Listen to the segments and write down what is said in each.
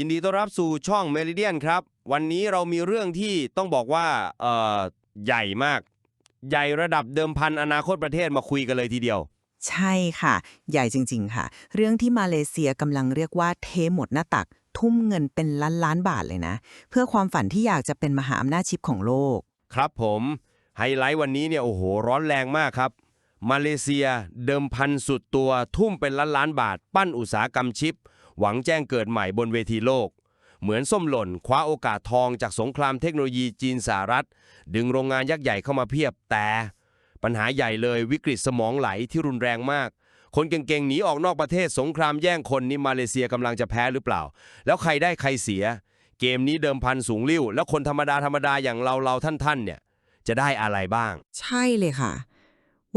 ยินดีต้อนรับสู่ช่องเมริเดียนครับ วันนี้เรามีเรื่องที่ต้องบอกว่าเอ่อใหญ่มาก ใหญ่ระดับเดิมพันอนาคตประเทศมาคุยกันเลยทีเดียว ใช่ค่ะ ใหญ่จริง ๆ ค่ะ เรื่องที่มาเลเซียกำลังเรียกว่าเทหมดหน้าตัก ทุ่มเงินเป็นล้านล้านๆบาทเลยนะ เพื่อความฝันที่อยากจะเป็นมหาอำนาจชิปของโลก ครับผมไฮไลท์วันนี้เนี่ยโอ้โหร้อนแรงมากครับ มาเลเซียเดิมพันสุดตัวทุ่มเป็นล้านล้านบาท ปั้นอุตสาหกรรมชิป หวังแจ้งเกิดใหม่บนเวทีโลก เหมือนส้มหล่น คว้าโอกาสทองจากสงครามเทคโนโลยีจีนสหรัฐ ดึงโรงงานยักษ์ใหญ่เข้ามาเพียบแต่ ปัญหาใหญ่เลยวิกฤตสมองไหลที่รุนแรงมาก คนเก่งๆหนีออกนอกประเทศสงครามแย่งคนนี่มาเลเซียกำลังจะแพ้หรือเปล่า แล้วใครได้ใครเสีย เกมนี้เดิมพันสูงลิ่วแล้วคนธรรมดาธรรมดาอย่างเราเราท่านๆเนี่ยจะได้อะไรบ้าง ใช่เลยค่ะ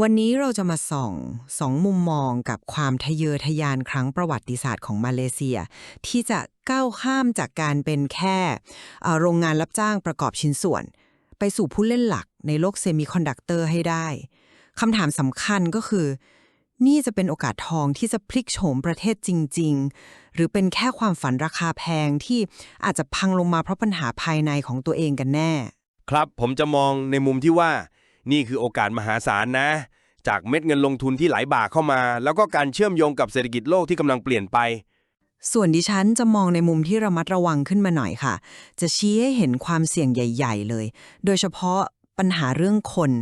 วันนี้เราจะมาส่องสองมุมมองกับความทะเยอทะยานครั้งประวัติศาสตร์ของมาเลเซีย ที่จะก้าวข้ามจากการเป็นแค่โรงงานรับจ้างประกอบชิ้นส่วน ไปสู่ผู้เล่นหลักในโลกเซมิคอนดักเตอร์ให้ได้คำถามสำคัญก็คือ นี่จะเป็นโอกาสทองที่จะพลิกโฉมประเทศจริง ๆ หรือเป็นแค่ความฝันราคาแพงที่อาจจะพังลงมาเพราะปัญหาภายในของตัวเองกันแน่ ครับผมจะมองในมุมที่ว่า นี่คือโอกาสมหาศาลนะ จากเม็ดเงินลงทุนที่ไหลบ่าเข้ามา แล้วก็การเชื่อมโยงกับเศรษฐกิจโลกที่กำลังเปลี่ยนไป ส่วนดิฉันจะมองในมุมที่ระมัดระวังขึ้นมาหน่อยค่ะ จะชี้ให้เห็นความเสี่ยงใหญ่ ๆ เลย โดยเฉพาะปัญหาเรื่องคน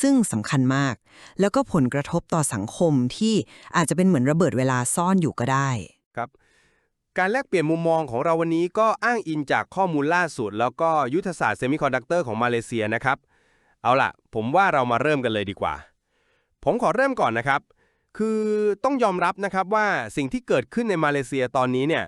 ซึ่งสำคัญมาก แล้วก็ผลกระทบต่อสังคมที่อาจจะเป็นเหมือนระเบิดเวลาซ่อนอยู่ก็ได้ครับการแลกเปลี่ยนมุมมองของเราวันนี้ก็อ้างอิงจากข้อมูลล่าสุด แล้วก็ยุทธศาสตร์เซมิคอนดักเตอร์ของมาเลเซียนะครับ เอาล่ะ ผมว่าเรามาเริ่มกันเลยดีกว่า ผมขอเริ่มก่อนนะครับ คือต้องยอมรับนะครับว่าสิ่งที่เกิดขึ้นในมาเลเซียตอนนี้เนี่ย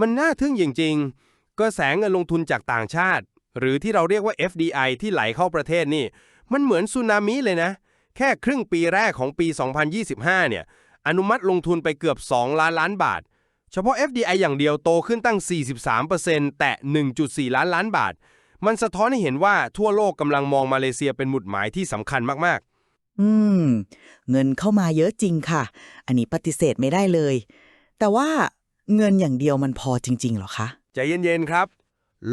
มันน่าทึ่งจริงๆกระแสเงินลงทุนจากต่างชาติ หรือที่เราเรียกว่า FDI ที่ไหลเข้าประเทศนี่ มันเหมือนสึนามิเลยนะ แค่ครึ่งปีแรกของปี 2025 เนี่ย อนุมัติลงทุนไปเกือบ 2 ล้านล้านบาท เฉพาะ FDI อย่างเดียวโตขึ้นตั้ง 43%แตะ 1.4 ล้านล้านบาท มันสะท้อนให้เห็นว่าทั่วโลกกำลังมองมาเลเซียเป็นหมุดหมายที่สำคัญมากอืม เงินเข้ามาเยอะจริงค่ะ อันนี้ปฏิเสธไม่ได้เลย แต่ว่าเงินอย่างเดียวมันพอจริงๆเหรอคะ ๆ ใจเย็นๆครับ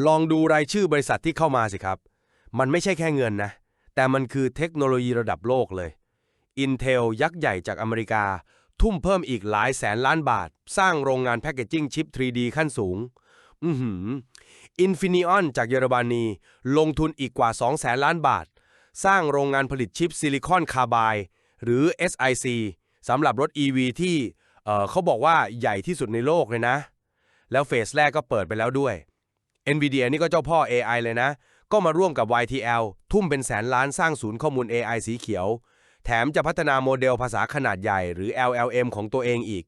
ลองดูรายชื่อบริษัทที่เข้ามาสิครับ มันไม่ใช่แค่เงินนะ แต่มันคือเทคโนโลยีระดับโลกเลย Intel ยักษ์ใหญ่จากอเมริกา ทุ่มเพิ่มอีกหลายแสนล้านบาท สร้างโรงงานแพคเกจจิ้งชิป 3D ขั้นสูง อือหือ Infineon จากเยอรมนี ลงทุนอีกกว่า2แสนล้านบาท สร้างโรงงานผลิตชิปซิลิคอนคาร์บายหรือ SiC สำหรับรถ EV ที่เอ่เขาบอกว่าใหญ่ที่สุดในโลกเลยนะ แล้วเฟสแรกก็เปิดไปแล้วด้วย NVIDIA นี่ก็เจ้าพ่อ AI เลยนะ ก็มาร่วมกับ YTL ทุ่มเป็นแสนล้านสร้างศูนย์ข้อมูล AI สีเขียว แถมจะพัฒนาโมเดลภาษาขนาดใหญ่หรือ LLM ของตัวเองอีก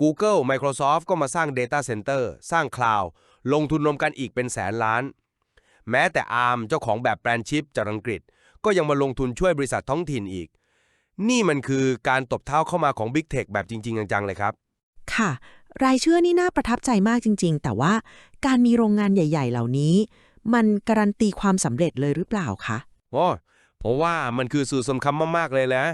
Google Microsoft ก็มาสร้าง Data Center สร้าง Cloud ลงทุนรวมกันอีกเป็นแสนล้าน แม้แต่ ARM เจ้าของแบบแบรนด์ชิปจากอังกฤษ ก็ยังมาลงทุนช่วยบริษัทท้องถิ่นอีก นี่มันคือการตบเท้าเข้ามาของ Big Tech แบบจริง ๆ จังๆเลยครับ ค่ะ รายชื่อนี่น่าประทับใจมากจริง ๆ แต่ว่าการมีโรงงานใหญ่ ๆ เหล่านี้ มันการันตีความสำเร็จเลยหรือเปล่าคะโอ้ผมว่ามันคือสื่อสำคัญมากๆเลยนะ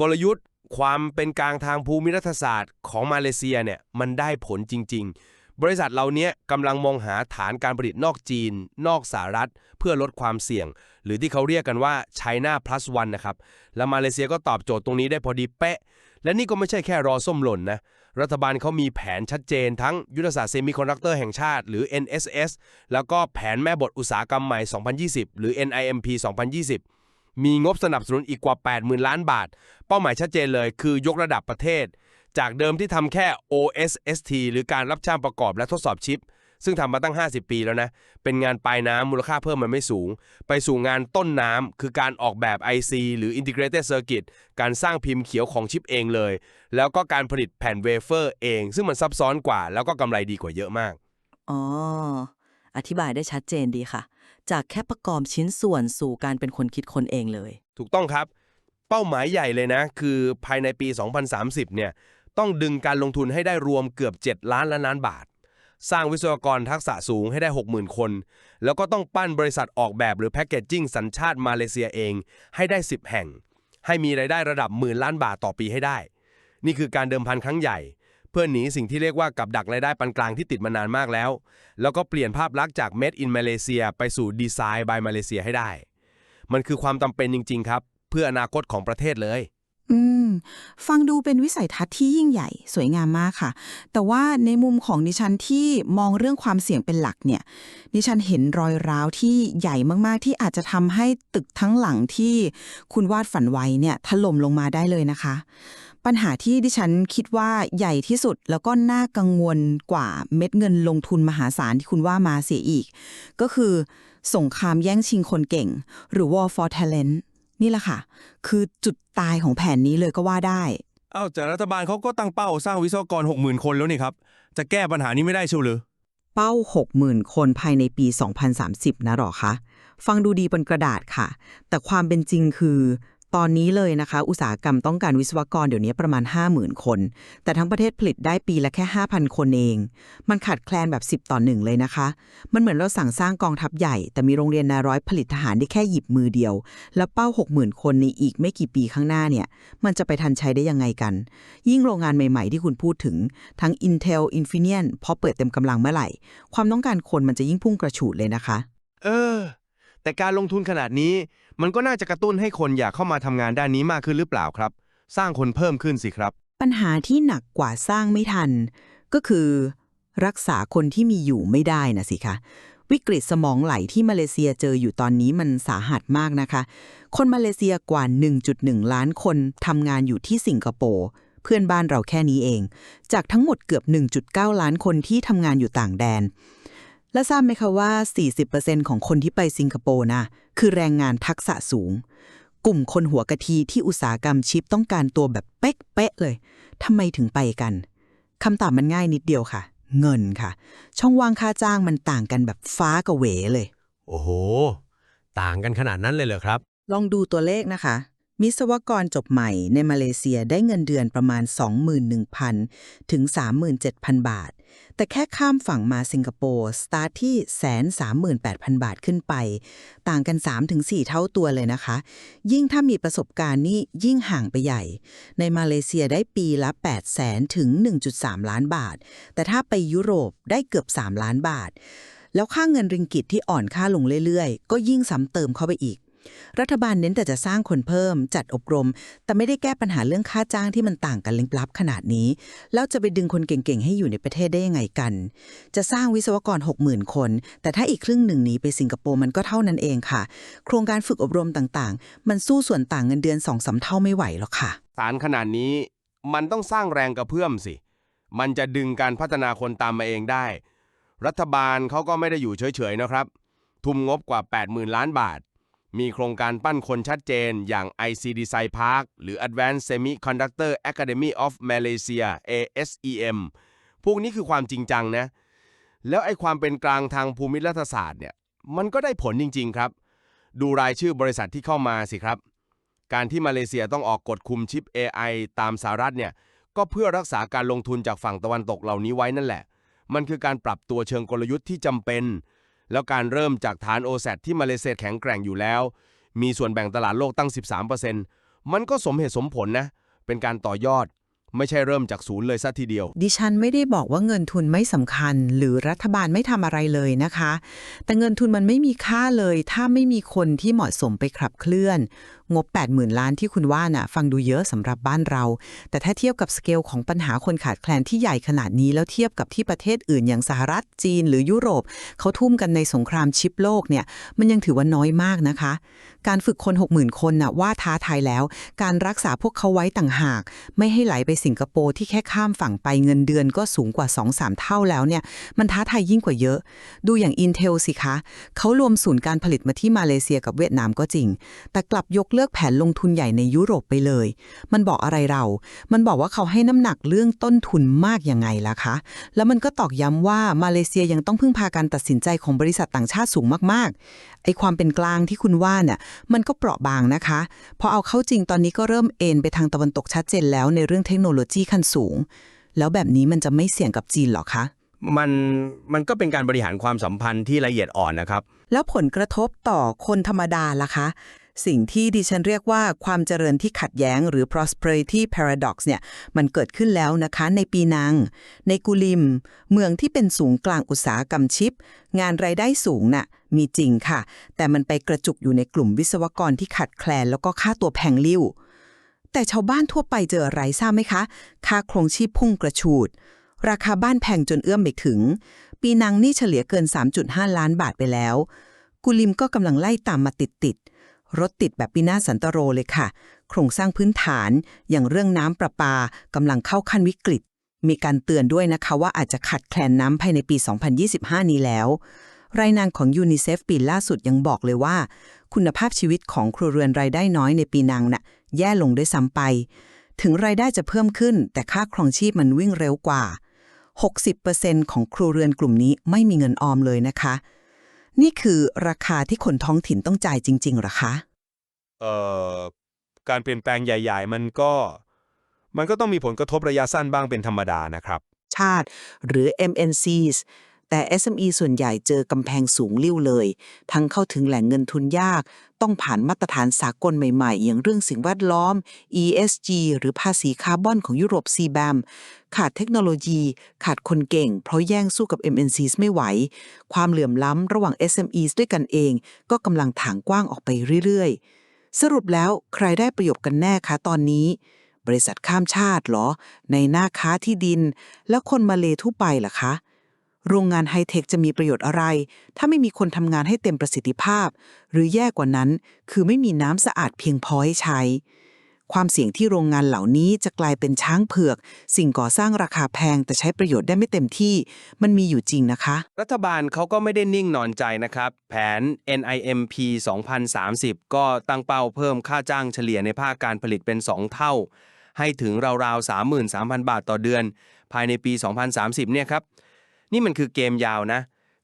กลยุทธ์ความเป็นกลางทางภูมิรัฐศาสตร์ของมาเลเซียเนี่ยมันได้ผลจริง ๆ บริษัทเหล่านี้กำลังมองหาฐานการผลิตนอกจีน นอกสหรัฐ เพื่อลดความเสี่ยง หรือที่เขาเรียกกันว่า China plus one นะครับ แล้วมาเลเซียก็ตอบโจทย์ตรงนี้ได้พอดีเป๊ะ และนี่ก็ไม่ใช่แค่รอส้มหล่นนะ รัฐบาลเขามีแผนชัดเจนทั้งยุทธศาสตร์เซมิคอนดักเตอร์แห่งชาติ หรือ NSS แล้วก็แผนแม่บทอุตสาหกรรมใหม่ 2020 หรือ NIMP 2020 มีงบสนับสนุนอีกกว่า 80,000 ล้านบาท เป้าหมายชัดเจนเลยคือยกระดับประเทศ จากเดิมที่ทำแค่ OSST หรือการรับจ้างประกอบและทดสอบชิป ซึ่งทำมาตั้ง 50 ปีแล้วนะ เป็นงานปลายน้ำมูลค่าเพิ่มมันไม่สูง ไปสู่งานต้นน้ำคือการออกแบบ IC หรือ Integrated Circuit การสร้างพิมพ์เขียวของชิปเองเลย แล้วก็การผลิตแผ่นเวเฟอร์เอง ซึ่งมันซับซ้อนกว่า แล้วก็กำไรดีกว่าเยอะมาก อ๋อ อธิบายได้ชัดเจนดีค่ะ จากแค่ประกอบชิ้นส่วนสู่การเป็นคนคิดคนเองเลย ถูกต้องครับ เป้าหมายใหญ่เลยนะ คือภายในปี 2030 เนี่ย ต้องดึงการลงทุนให้ได้รวมเกือบ 7 ล้านล้านล้านบาท สร้างวิศวกรทักษะสูงให้ได้ 60,000 คน แล้วก็ต้องปั้นบริษัทออกแบบหรือแพคเกจจิ้งสัญชาติมาเลเซียเองให้ได้ 10 แห่ง ให้มีรายได้ระดับหมื่นล้านบาทต่อปีให้ได้ นี่คือการเดิมพันครั้งใหญ่ เพื่อหนีสิ่งที่เรียกว่ากับดักรายได้ปานกลางที่ติดมานานมากแล้ว แล้วก็เปลี่ยนภาพลักษณ์จาก Made in Malaysia ไปสู่ Design by Malaysia ให้ได้ มันคือความจำเป็นจริง ๆ ครับ เพื่ออนาคตของประเทศเลย ฟังดูเป็นวิสัยทัศน์ที่ยิ่งใหญ่สวยงามมากค่ะ แต่ว่าในมุมของดิฉันที่มองเรื่องความเสี่ยงเป็นหลักเนี่ยดิฉันเห็นรอยร้าวที่ใหญ่มากๆ ที่อาจจะทำให้ตึกทั้งหลังที่คุณวาดฝันไว้เนี่ยถล่มลงมาได้เลยนะคะ ปัญหาที่ดิฉันคิดว่าใหญ่ที่สุดแล้วก็น่ากังวลกว่าเม็ดเงินลงทุนมหาศาลที่คุณว่ามาเสียอีก ก็คือสงครามแย่งชิงคนเก่ง หรือ war for talent นี่แหละค่ะ คือจุดตายของแผนนี้เลยก็ว่าได้ เอ้าแต่รัฐบาลเขาก็ตั้งเป้าสร้างวิศวกร 60,000 คนแล้วนี่ครับ จะแก้ปัญหานี้ไม่ได้เชียวหรือ เป้า 60,000 คนภายในปี 2030 นะหรอคะ ฟังดูดีบนกระดาษค่ะ แต่ความเป็นจริงคือ ตอนนี้เลยนะคะ อุตสาหกรรมต้องการวิศวกรเดี๋ยวนี้ประมาณ 50,000 คน แต่ทั้งประเทศผลิตได้ปีละแค่ 5,000 คนเอง มันขาดแคลนแบบ 10 ต่อหนึ่งเลยนะคะ มันเหมือนเราสั่งสร้างกองทัพใหญ่ แต่มีโรงเรียนนายร้อยผลิตทหารได้แค่หยิบมือเดียว แล้วเป้า 60,000 คนในอีกไม่กี่ปีข้างหน้าเนี่ย มันจะไปทันใช้ได้ยังไงกัน ยิ่งโรงงานใหม่ๆ ที่คุณพูดถึง ทั้ง Intel Infineon พอเปิดเต็มกำลังเมื่อไหร่ ความต้องการคนมันจะยิ่งพุ่งกระฉูดเลยนะคะ เออ แต่การลงทุนขนาดนี้ มันก็น่าจะกระตุ้นให้คนอยากเข้ามาทำงานด้านนี้มากขึ้นหรือเปล่าครับ สร้างคนเพิ่มขึ้นสิครับ ปัญหาที่หนักกว่าสร้างไม่ทัน ก็คือ รักษาคนที่มีอยู่ไม่ได้นะสิคะวิกฤตสมองไหลที่มาเลเซียเจออยู่ตอนนี้มันสาหัสมากนะคะ คนมาเลเซียกว่า 1.1 ล้านคนทำงานอยู่ที่สิงคโปร์เพื่อนบ้านเราแค่นี้เอง จากทั้งหมดเกือบ 1.9 ล้านคนที่ทำงานอยู่ต่างแดน และทราบไหมคะว่า 40%ของคนที่ไปสิงคโปร์นะ คือแรงงานทักษะสูง กลุ่มคนหัวกะทิที่อุตสาหกรรมชิปต้องการตัวแบบเป๊ะๆเลยทำไมถึงไปกันคำตอบมันง่ายนิดเดียวค่ะ เงินค่ะ ช่องว่างค่าจ้างมันต่างกันแบบฟ้ากับเหวเลย โอ้โห ต่างกันขนาดนั้นเลยเหรอครับ ลองดูตัวเลขนะคะมิศวกรจบใหม่ในมาเลเซียได้เงินเดือนประมาณ 21,000 ถึง 37,000 บาท แต่แค่ข้ามฝั่งมาสิงคโปร์สตาร์ทที่แสน38,000บาทขึ้นไป ต่างกัน 3-4 เท่าตัวเลยนะคะ ยิ่งถ้ามีประสบการณ์นี่ยิ่งห่างไปใหญ่ ในมาเลเซียได้ปีละ8แสนถึง 1.3 ล้านบาท แต่ถ้าไปยุโรปได้เกือบ 3 ล้านบาท แล้วค่าเงินริงกิตที่อ่อนค่าลงเรื่อยๆ ก็ยิ่งซ้ำเติมเข้าไปอีก รัฐบาลเน้นแต่จะสร้างคนเพิ่ม จัดอบรม แต่ไม่ได้แก้ปัญหาเรื่องค่าจ้างที่มันต่างกันลิบลับขนาดนี้ แล้วจะไปดึงคนเก่งๆ ให้อยู่ในประเทศได้ยังไงกัน จะสร้างวิศวกร 60,000 คน แต่ถ้าอีกครึ่งหนึ่งหนีไปสิงคโปร์มันก็เท่านั้นเองค่ะ โครงการฝึกอบรมต่างๆ มันสู้ส่วนต่างเงินเดือนสองสามเท่าไม่ไหวหรอกค่ะสารขนาดนี้มันต้องสร้างแรงกระเพื่อมสิ มันจะดึงการพัฒนาคนตามมาเองได้ รัฐบาลเขาก็ไม่ได้อยู่เฉยๆนะครับ ทุ่มงบกว่า 80,000 ล้านบาท มีโครงการปั้นคนชัดเจนอย่าง IC Design Park หรือ Advanced Semiconductor Academy of Malaysia ASEM พวกนี้คือความจริงจังนะ แล้วไอ้ความเป็นกลางทางภูมิรัฐศาสตร์เนี่ยมันก็ได้ผลจริง ๆ ครับ ดูรายชื่อบริษัทที่เข้ามาสิครับ การที่มาเลเซียต้องออกกฎคุมชิป AI ตามสหรัฐเนี่ยก็เพื่อรักษาการลงทุนจากฝั่งตะวันตกเหล่านี้ไว้นั่นแหละ มันคือการปรับตัวเชิงกลยุทธ์ที่จำเป็น แล้วการเริ่มจากฐานโอแซดที่มาเลเซียแข็งแกร่งอยู่แล้ว มีส่วนแบ่งตลาดโลกตั้ง 13%มันก็สมเหตุสมผลนะ เป็นการต่อยอด ไม่ใช่เริ่มจากศูนย์เลยซะทีเดียว ดิฉันไม่ได้บอกว่าเงินทุนไม่สำคัญ หรือรัฐบาลไม่ทำอะไรเลยนะคะ แต่เงินทุนมันไม่มีค่าเลย ถ้าไม่มีคนที่เหมาะสมไปขับเคลื่อน งบ 80,000 ล้านที่คุณว่าน่ะฟังดูเยอะสำหรับบ้านเรา แต่ถ้าเทียบกับสเกลของปัญหาคนขาดแคลนที่ใหญ่ขนาดนี้แล้วเทียบกับที่ประเทศอื่นอย่างสหรัฐจีนหรือยุโรป เขาทุ่มกันในสงครามชิปโลกเนี่ยมันยังถือว่าน้อยมากนะคะ การฝึกคน 60,000 คนน่ะว่าท้าทายแล้ว การรักษาพวกเขาไว้ต่างหาก ไม่ให้ไหลไปสิงคโปร์ที่แค่ข้ามฝั่งไปเงินเดือนก็สูงกว่า 2-3 เท่าแล้วเนี่ยมันท้าทายยิ่งกว่าเยอะ ดูอย่าง Intel สิคะเขารวมศูนย์การผลิตมาที่มาเลเซียกับเวียดนามก็จริง แต่กลับยกเลิกแผนลงทุนใหญ่ในยุโรปไปเลย มันบอกอะไรเรา มันบอกว่าเขาให้น้ำหนักเรื่องต้นทุนมากยังไงล่ะคะ แล้วมันก็ตอกย้ำว่ามาเลเซียยังต้องพึ่งพาการตัดสินใจของบริษัทต่างชาติสูงมากๆ ไอความเป็นกลางที่คุณว่าเนี่ยมันก็เปราะบางนะคะ พอเอาเข้าจริงตอนนี้ก็เริ่มเอ็นไปทางตะวันตกชัดเจนแล้วในเรื่องเทคโนโลยีขั้นสูง แล้วแบบนี้มันจะไม่เสี่ยงกับจีนหรอคะมันมันก็เป็นการบริหารความสัมพันธ์ที่ละเอียดอ่อนนะครับ แล้วผลกระทบต่อคนธรรมดาล่ะคะ สิ่งที่ดิฉันเรียกว่าความเจริญที่ขัดแย้งหรือ prosperity paradox เนี่ย มันเกิดขึ้นแล้วนะคะในปีนัง ในกุลิม เมืองที่เป็นศูนย์กลางอุตสาหกรรมชิป งานรายได้สูงน่ะมีจริงค่ะ แต่มันไปกระจุกอยู่ในกลุ่มวิศวกรที่ขัดแคลน แล้วก็ค่าตัวแพงลิ่ว แต่ชาวบ้านทั่วไปเจออะไรทราบไหมคะ ค่าครองชีพพุ่งกระฉูด ราคาบ้านแพงจนเอื้อมไม่ถึง ปีนังนี่เฉลี่ยเกิน 3.5 ล้านบาทไปแล้ว กุลิมก็กำลังไล่ตามมาติดติดๆ รถติดแบบปีนาสันตโรเลยค่ะ โครงสร้างพื้นฐานอย่างเรื่องน้ำประปากำลังเข้าขั้นวิกฤต มีการเตือนด้วยนะคะว่าอาจจะขาดแคลนน้ำภายในปี 2025 นี้แล้ว รายงานของยูนิเซฟปีล่าสุดยังบอกเลยว่า คุณภาพชีวิตของครัวเรือนรายได้น้อยในปีนังน่ะแย่ลงด้วยซ้ำไป ถึงรายได้จะเพิ่มขึ้น แต่ค่าครองชีพมันวิ่งเร็วกว่า 60%ของครัวเรือนกลุ่มนี้ไม่มีเงินออมเลยนะคะ นี่คือราคาที่คนท้องถิ่นต้องจ่ายจริงๆหรอคะ เอ่อ การเปลี่ยนแปลงใหญ่ ๆ มันก็ มันก็ต้องมีผลกระทบระยะสั้นบ้างเป็นธรรมดานะครับ ชาติ หรือ MNCs แต่ SME ส่วนใหญ่เจอกำแพงสูงลิ่วเลย ทั้งเข้าถึงแหล่งเงินทุนยาก ต้องผ่านมาตรฐานสากลใหม่ๆ อย่างเรื่องสิ่งแวดล้อม ESG หรือภาษีคาร์บอนของยุโรป CBAM ขาดเทคโนโลยี ขาดคนเก่ง เพราะแย่งสู้กับ MNCs ไม่ไหว ความเหลื่อมล้ำระหว่าง SMEs ด้วยกันเอง ก็กำลังถางกว้างออกไปเรื่อยๆ สรุปแล้วใครได้ประโยชน์กันแน่คะตอนนี้บริษัทข้ามชาติเหรอ ในหน้าค้าที่ดิน แล้วคนมาเลทั่วไปล่ะคะ โรงงานไฮเทคจะมีประโยชน์อะไร ถ้าไม่มีคนทำงานให้เต็มประสิทธิภาพ หรือแย่กว่านั้น คือไม่มีน้ำสะอาดเพียงพอให้ใช้ ความเสี่ยงที่โรงงานเหล่านี้จะกลายเป็นช้างเผือก สิ่งก่อสร้างราคาแพง แต่ใช้ประโยชน์ได้ไม่เต็มที่ มันมีอยู่จริงนะคะ รัฐบาลเขาก็ไม่ได้นิ่งนอนใจนะครับ แผน NIMP 2030 ก็ตั้งเป้าเพิ่มค่าจ้างเฉลี่ยในภาคการผลิตเป็น 2 เท่า ให้ถึงราวๆ 33,000 บาทต่อเดือน ภายในปี 2030 เนี่ยครับ นี่มันคือเกมยาวนะ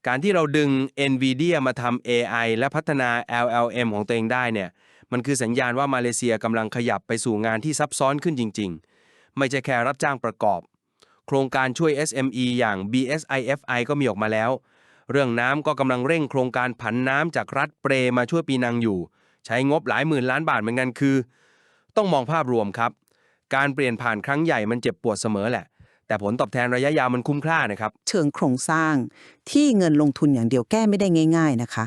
การที่เราดึง NVIDIA มาทำ AI และพัฒนา LLM ของตัวเองได้เนี่ย มันคือสัญญาณว่ามาเลเซียกำลังขยับไปสู่งานที่ซับซ้อนขึ้นจริง ๆ ไม่ใช่แค่รับจ้างประกอบ โครงการช่วย SME อย่าง BSIFI ก็มีออกมาแล้ว เรื่องน้ำก็กำลังเร่งโครงการผันน้ำจากรัฐเปรมาช่วยปีนังอยู่ ใช้งบหลายหมื่นล้านบาทเหมือนกันคือ ต้องมองภาพรวมครับ การเปลี่ยนผ่านครั้งใหญ่มันเจ็บปวดเสมอแหละ แต่ผลตอบแทนระยะยาวมันคุ้มค่านะครับ เชิงโครงสร้างที่เงินลงทุนอย่างเดียวแก้ไม่ได้ง่าย ๆนะคะ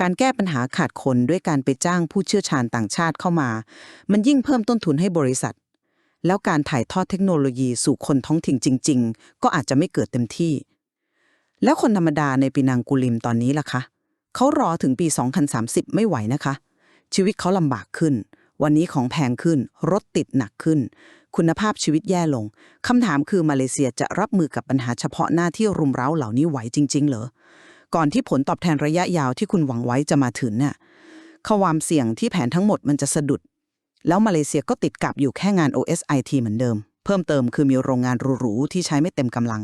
การแก้ปัญหาขาดคนด้วยการไปจ้างผู้เชี่ยวชาญต่างชาติเข้ามา มันยิ่งเพิ่มต้นทุนให้บริษัท แล้วการถ่ายทอดเทคโนโลยีสู่คนท้องถิ่นจริง ๆ ก็อาจจะไม่เกิดเต็มที่ แล้วคนธรรมดาในปีนังกุลิมตอนนี้ล่ะคะเขารอถึงปี 2030 ไม่ไหวนะคะ ชีวิตเขาลำบากขึ้น วันนี้ของแพงขึ้นรถติดหนักขึ้น คุณภาพชีวิตแย่ลงคำถามคือมาเลเซียจะรับมือกับปัญหาเฉพาะหน้าที่รุมเร้าเหล่านี้ไหวจริง ๆ เหรอก่อนที่ผลตอบแทนระยะยาวที่คุณหวังไว้จะมาถึงน่ะความเสี่ยงที่แผนทั้งหมดมันจะสะดุด แล้วมาเลเซียก็ติดกับอยู่แค่งาน OSIT เหมือนเดิม เพิ่มเติมคือมีโรงงานหรูๆที่ใช้ไม่เต็มกำลัง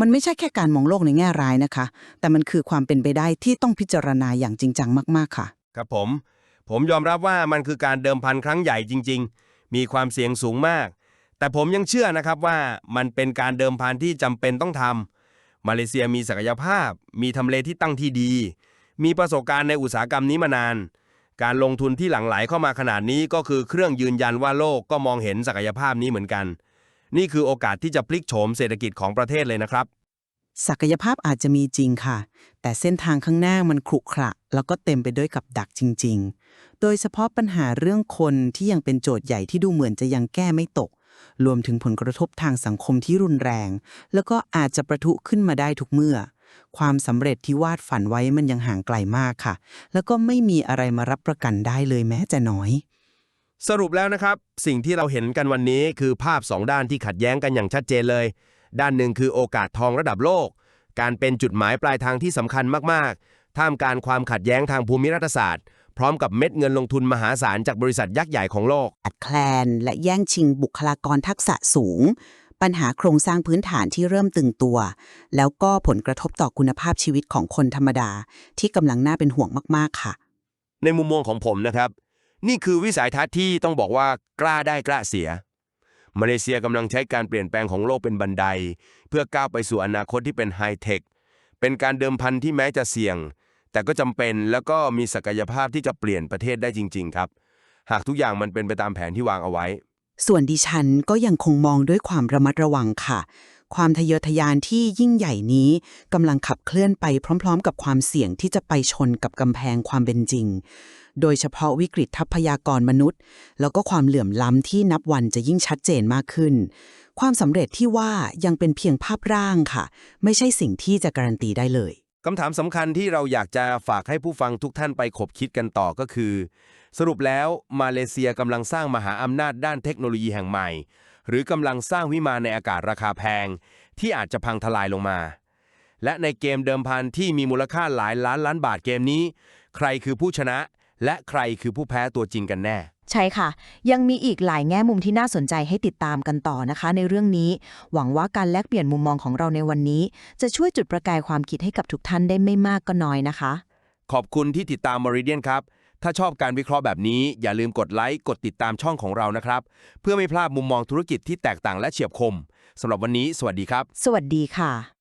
มันไม่ใช่แค่การมองโลกในแง่ร้ายนะคะ แต่มันคือความเป็นไปได้ที่ต้องพิจารณาอย่างจริงจังมากๆค่ะ ครับผม ผมยอมรับว่ามันคือการเดิมพันครั้งใหญ่จริง ๆ มีความเสี่ยงสูงมาก แต่ผมยังเชื่อนะครับว่ามันเป็นการเดิมพันที่จำเป็นต้องทำมาเลเซียมีศักยภาพ มีทำเลที่ตั้งที่ดี มีประสบการณ์ในอุตสาหกรรมนี้มานาน การลงทุนที่หลั่งไหลเข้ามาขนาดนี้ก็คือเครื่องยืนยันว่าโลกก็มองเห็นศักยภาพนี้เหมือนกัน นี่คือโอกาสที่จะพลิกโฉมเศรษฐกิจของประเทศเลยนะครับ ศักยภาพอาจจะมีจริงค่ะ แต่เส้นทางข้างหน้ามันขรุขระ แล้วก็เต็มไปด้วยกับดักจริง ๆ โดยเฉพาะปัญหาเรื่องคนที่ยังเป็นโจทย์ใหญ่ที่ดูเหมือนจะยังแก้ไม่ตก รวมถึงผลกระทบทางสังคมที่รุนแรง แล้วก็อาจจะประทุขึ้นมาได้ทุกเมื่อ ความสำเร็จที่วาดฝันไว้มันยังห่างไกลมากค่ะ แล้วก็ไม่มีอะไรมารับประกันได้เลยแม้จะน้อย สรุปแล้วนะครับ สิ่งที่เราเห็นกันวันนี้คือภาพสองด้านที่ขัดแย้งกันอย่างชัดเจนเลย ด้านหนึ่งคือโอกาสทองระดับโลก การเป็นจุดหมายปลายทางที่สำคัญมากๆท่ามกลารความขัดแย้งทางภูมิรัฐศาสตร์ พร้อมกับเม็ดเงินลงทุนมหาศาลจากบริษัทยักษ์ใหญ่ของโลก อัดแคลน และแย่งชิงบุคลากรทักษะสูง ปัญหาโครงสร้างพื้นฐานที่เริ่มตึงตัว แล้วก็ผลกระทบต่อคุณภาพชีวิตของคนธรรมดา ที่กำลังน่าเป็นห่วงมากๆค่ะ ในมุมมองของผมนะครับ นี่คือวิสัยทัศน์ที่ต้องบอกว่ากล้าได้กล้าเสีย มาเลเซียกำลังใช้การเปลี่ยนแปลงของโลกเป็นบันได เพื่อก้าวไปสู่อนาคตที่เป็นไฮเทคเป็นการเดิมพันที่แม้จะเสี่ยง แต่ก็จำเป็นแล้วก็มีศักยภาพที่จะเปลี่ยนประเทศได้จริง ๆ ครับ หากทุกอย่างมันเป็นไปตามแผนที่วางเอาไว้ ส่วนดิฉันก็ยังคงมองด้วยความระมัดระวังค่ะ ความทะเยอทะยานที่ยิ่งใหญ่นี้กำลังขับเคลื่อนไปพร้อม ๆ กับความเสี่ยงที่จะไปชนกับกำแพงความเป็นจริง โดยเฉพาะวิกฤตทรัพยากรมนุษย์ แล้วก็ความเหลื่อมล้ำที่นับวันจะยิ่งชัดเจนมากขึ้น ความสำเร็จที่ว่ายังเป็นเพียงภาพร่างค่ะ ไม่ใช่สิ่งที่จะการันตีได้เลย คำถามสำคัญที่เราอยากจะฝากให้ผู้ฟังทุกท่านไปขบคิดกันต่อก็คือ สรุปแล้วมาเลเซียกำลังสร้างมหาอำนาจด้านเทคโนโลยีแห่งใหม่ หรือกำลังสร้างวิมานในอากาศราคาแพง ที่อาจจะพังทลายลงมา และในเกมเดิมพันที่มีมูลค่าหลายล้านล้านบาทเกมนี้ ใครคือผู้ชนะ และใครคือผู้แพ้ตัวจริงกันแน่ ใช่ค่ะ ยังมีอีกหลายแง่มุมที่น่าสนใจให้ติดตามกันต่อนะคะ ในเรื่องนี้ หวังว่าการแลกเปลี่ยนมุมมองของเราในวันนี้ จะช่วยจุดประกายความคิดให้กับทุกท่านได้ไม่มากก็น้อยนะคะ ขอบคุณที่ติดตาม Meridian ครับ ถ้าชอบการวิเคราะห์แบบนี้ อย่าลืมกดไลค์กดติดตามช่องของเรานะครับ เพื่อไม่พลาดมุมมองธุรกิจที่แตกต่างและเฉียบคมสำหรับวันนี้ สวัสดีครับ สวัสดีค่ะ